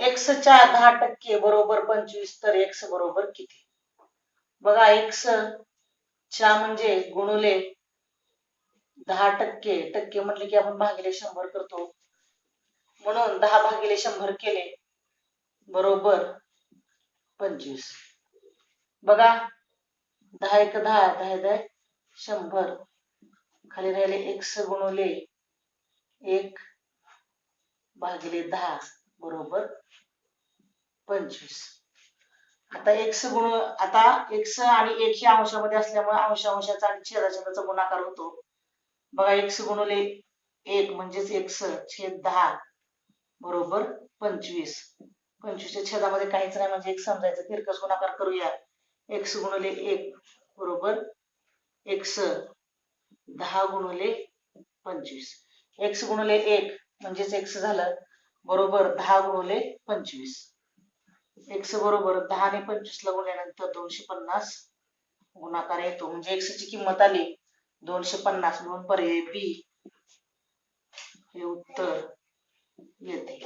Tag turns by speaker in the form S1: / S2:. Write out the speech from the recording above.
S1: एक्सच्या दहा टक्के बरोबर पंचवीस तर एक्स बरोबर किती? बघा एक्स च्या म्हणजे गुणुले दहा टक्के टक्के म्हटले की आपण भागिले शंभर करतो. म्हणून दहा भागिले शंभर केले बरोबर पंचवीस. बघा दहा एक दहा दहा दहा शंभर. खाली राहिले एक्स गुणुले एक भागिले दहा. बरोबर? पंचवीस. आता एक्स गुण आता एक्स आणि एक ही अंशामध्ये असल्यामुळे अंश अंशाचा आणि छेदाछेदाचा गुणाकार होतो. बघा एक्स गुणले एक म्हणजेच एक्स छेद दहा. बरोबर? पंचवीस. पंचवीसच्या छेदामध्ये काहीच नाही म्हणजे एक समजायचं. तिरकस गुणाकार करूया. एक्स गुणले एक. बरोबर? एक्स दहा गुणले पंचवीस. एक्स गुणले एक म्हणजेच एक्स झालं. बरोबर दहा गुणवले पंचवीस. एक्स बरोबर दहा ने पंचवीस ला गुणल्यानंतर दोनशे पन्नास गुणाकार येतो. म्हणजे एक्स ची किंमत आली दोनशे पन्नास. म्हणून पर्याय बी हे उत्तर येते.